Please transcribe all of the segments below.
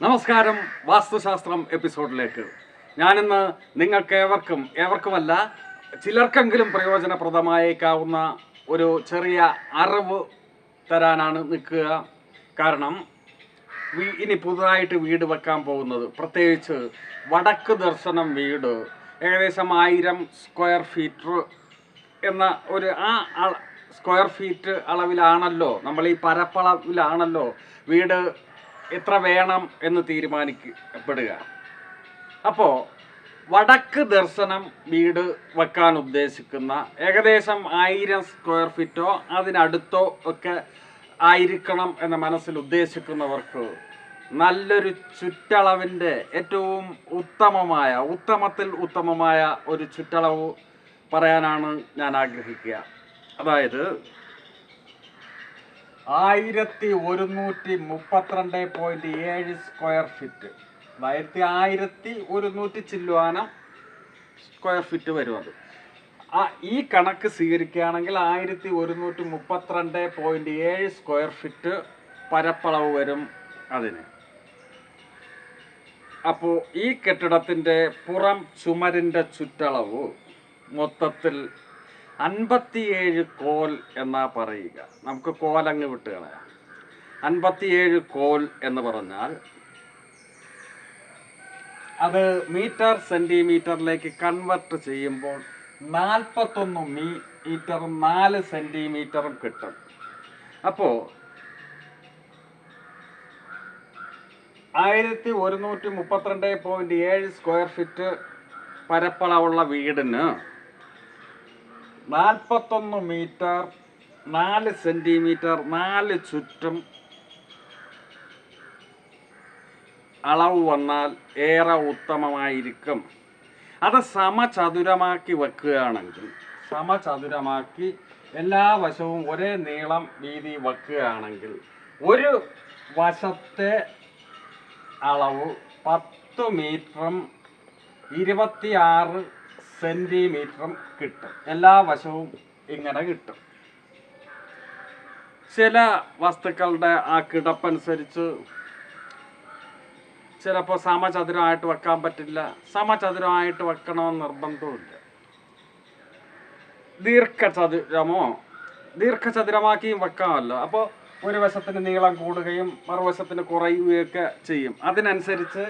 നമസ്കാരം വാസ്തുശാസ്ത്രം എപ്പിസോഡിലേക്ക്. ഞാനിന്ന് നിങ്ങൾക്ക് ഏവർക്കും ഏവർക്കുമല്ല ചിലർക്കെങ്കിലും പ്രയോജനപ്രദമായേക്കാവുന്ന ഒരു ചെറിയ അറിവ് തരാനാണ് നിൽക്കുക. കാരണം ഇനി പുതുതായിട്ട് വീട് വെക്കാൻ പോകുന്നത് പ്രത്യേകിച്ച് വടക്ക് ദർശനം വീട് ഏകദേശം ആയിരം സ്ക്വയർ ഫീറ്റ് എന്ന ഒരു ആ സ്ക്വയർ ഫീറ്റ് അളവിലാണല്ലോ നമ്മൾ ഈ പരപ്പളവിലാണല്ലോ വീട് എത്ര വേണം എന്ന് തീരുമാനിക്കപ്പെടുക. അപ്പോൾ വടക്ക് ദർശനം വീട് വെക്കാൻ ഉദ്ദേശിക്കുന്ന ഏകദേശം ആയിരം സ്ക്വയർ ഫീറ്റോ അതിനടുത്തോ ഒക്കെ ആയിരിക്കണം എന്ന മനസ്സിൽ ഉദ്ദേശിക്കുന്നവർക്ക് നല്ലൊരു ചുറ്റളവിന്റെ ഏറ്റവും ഉത്തമമായ ഉത്തമത്തിൽ ഉത്തമമായ ഒരു ചുറ്റളവ് പറയാനാണ് ഞാൻ ആഗ്രഹിക്കുക. അതായത് ആയിരത്തി ഒരുന്നൂറ്റി മുപ്പത്തിരണ്ട് പോയിന്റ് ഏഴ് സ്ക്വയർ ഫീറ്റ് അതായിരത്തി ആയിരത്തി ഒരുന്നൂറ്റി ചില്ലുവാന സ്ക്വയർ ഫീറ്റ് വരും അത് ആ ഈ കണക്ക് സ്വീകരിക്കുകയാണെങ്കിൽ ആയിരത്തി ഒരുന്നൂറ്റി മുപ്പത്തിരണ്ട് പോയിന്റ് ഏഴ് സ്ക്വയർ ഫീറ്റ് പരപ്പളവ് വരും അതിന്. അപ്പോൾ ഈ കെട്ടിടത്തിന്റെ പുറം ചുമരിന്റെ ചുറ്റളവ് മൊത്തത്തിൽ അൻപത്തിയേഴ് കോൽ എന്നാ പറയുക. നമുക്ക് കോലങ്ങ് വിട്ട് കളയാം. അൻപത്തിയേഴ് കോൽ എന്ന് പറഞ്ഞാൽ അത് മീറ്റർ സെന്റിമീറ്ററിലേക്ക് കൺവെർട്ട് ചെയ്യുമ്പോൾ നാൽപ്പത്തൊന്ന് മീറ്ററും നാല് സെന്റിമീറ്ററും കിട്ടും. അപ്പോൾ ആയിരത്തി ഒരുന്നൂറ്റി മുപ്പത്തിരണ്ട് പോയിന്റ് ഏഴ് സ്ക്വയർ ഫീറ്റ് പരപ്പളവുള്ള വീടിന് നാൽപ്പത്തൊന്ന് മീറ്റർ നാല് സെന്റിമീറ്റർ നാല് ചുറ്റും അളവ് വന്നാൽ ഏറെ ഉത്തമമായിരിക്കും. അത് സമചതുരമാക്കി വെക്കുകയാണെങ്കിൽ സമചതുരമാക്കി എല്ലാ വശവും ഒരേ നീളം വീതി വെക്കുകയാണെങ്കിൽ ഒരു വശത്തെ അളവ് പത്ത് മീറ്ററും ഇരുപത്തിയാറ് സെന്റിമീറ്ററും കിട്ടും. എല്ലാ വശവും ഇങ്ങനെ കിട്ടും. ചില വസ്തുക്കളുടെ ആ കിടപ്പനുസരിച്ച് ചിലപ്പോൾ സമചതുരമായിട്ട് വെക്കാൻ പറ്റില്ല. സമചതുരമായിട്ട് വെക്കണമെന്ന് നിർബന്ധമില്ല ദീർഘചതുരമോ? ദീർഘചതുരമാക്കിയും വെക്കാമല്ലോ. അപ്പോൾ ഒരു വശത്തിന് നീളം കൂടുകയും മറുവശത്തിന് കുറയുകയൊക്കെ ചെയ്യും. അതിനനുസരിച്ച്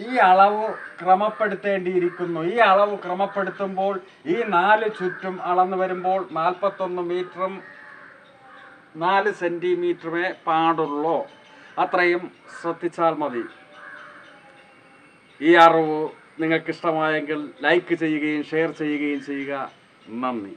ഈ അളവ് ക്രമപ്പെടുത്തേണ്ടിയിരിക്കുന്നു. ഈ അളവ് ക്രമപ്പെടുത്തുമ്പോൾ ഈ നാല് ചുറ്റും അളന്ന് വരുമ്പോൾ നാൽപ്പത്തൊന്ന് മീറ്ററും നാല് സെന്റിമീറ്ററുമേ പാടുള്ളൂ. അത്രയും ശ്രദ്ധിച്ചാൽ മതി. ഈ അറിവ് നിങ്ങൾക്കിഷ്ടമായെങ്കിൽ ലൈക്ക് ചെയ്യുകയും ഷെയർ ചെയ്യുകയും ചെയ്യുക. നന്ദി.